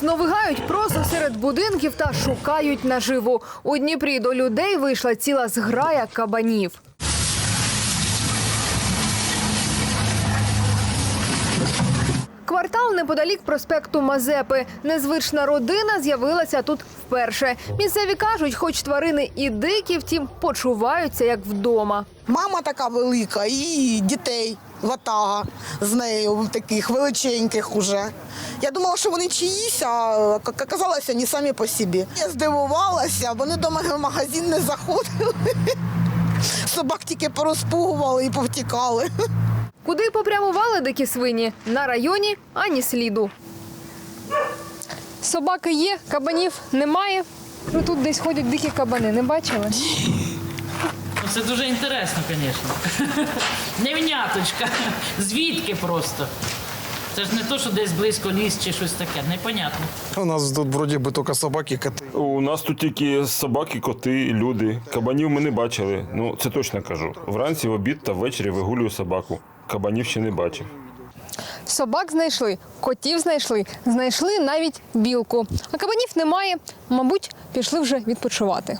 сновигають просто серед будинків та шукають наживу. У Дніпрі до людей вийшла ціла зграя кабанів. Квартал неподалік проспекту Мазепи. Незвична родина з'явилася тут вперше. Місцеві кажуть, хоч тварини і дикі, втім почуваються як вдома. Мама така велика і дітей ватага з нею таких величеньких уже. Я думала, що вони чиїсь, а оказалося, не самі по собі. Я здивувалася, вони до мене в магазин не заходили. Собак тільки порозпугували і повтікали. Куди попрямували дикі свині? На районі ані сліду. Собаки є, кабанів немає. Ну тут десь ходять дикі кабани, не бачили? Ну, Це дуже інтересно, звісно. Невняточка. Звідки просто? Це ж не то, що десь близько ліс чи щось таке. Непонятно. У нас тут вроді би тільки собаки, коти. У нас тут тільки собаки, коти, люди. Кабанів ми не бачили. Ну це точно кажу. Вранці, в обід та ввечері вигулюю собаку. Кабанів ще не бачив. Собак знайшли, котів знайшли, знайшли навіть білку. А кабанів немає. Мабуть, пішли вже відпочивати.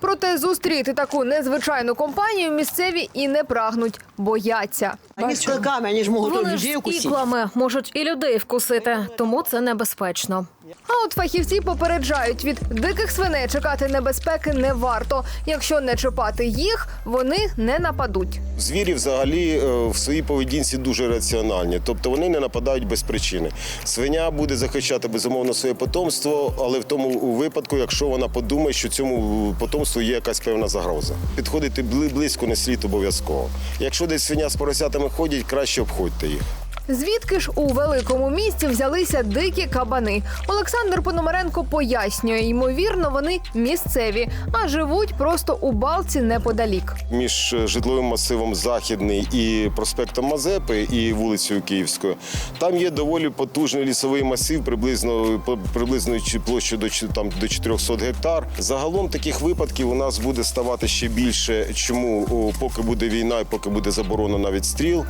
Проте зустріти таку незвичайну компанію місцеві і не прагнуть, бояться. Они с клыками, они же могут Вони ж людей з укусить. іклами можуть і людей вкусити, тому це небезпечно. А от фахівці попереджають, від диких свиней чекати небезпеки не варто. Якщо не чіпати їх, вони не нападуть. Звірі взагалі е, в своїй поведінці дуже раціональні, тобто вони не нападають без причини. Свиня буде захищати безумовно своє потомство, але в тому випадку, якщо вона подумає, що цьому потомству є якась певна загроза. Підходити близько не слід обов'язково. Якщо десь свиня з поросятами ходять, краще обходьте їх. Звідки ж у великому місті взялися дикі кабани? Олександр Пономаренко пояснює, ймовірно, вони місцеві, а живуть просто у балці неподалік. Між е, житловим масивом Західний і проспектом Мазепи і вулицею Київською. Там є доволі потужний лісовий масив, приблизно приблизно площею до там до 400 гектар. Загалом таких випадків у нас буде ставати ще більше. Чому поки буде війна і поки буде заборона на відстріл,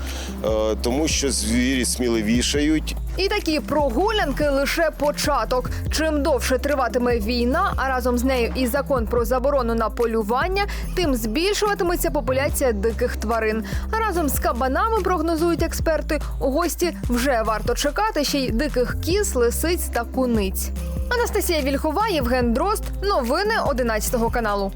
Е, тому що звірі сміливішають І такі прогулянки лише початок. Чим довше триватиме війна, а разом з нею і закон про заборону на полювання, тим збільшуватиметься популяція диких тварин. А разом з кабанами прогнозують експерти. У гості вже варто чекати ще й диких кіз, лисиць та куниць. Анастасія Вільхова, Євген Дрозд. Новини 11 каналу.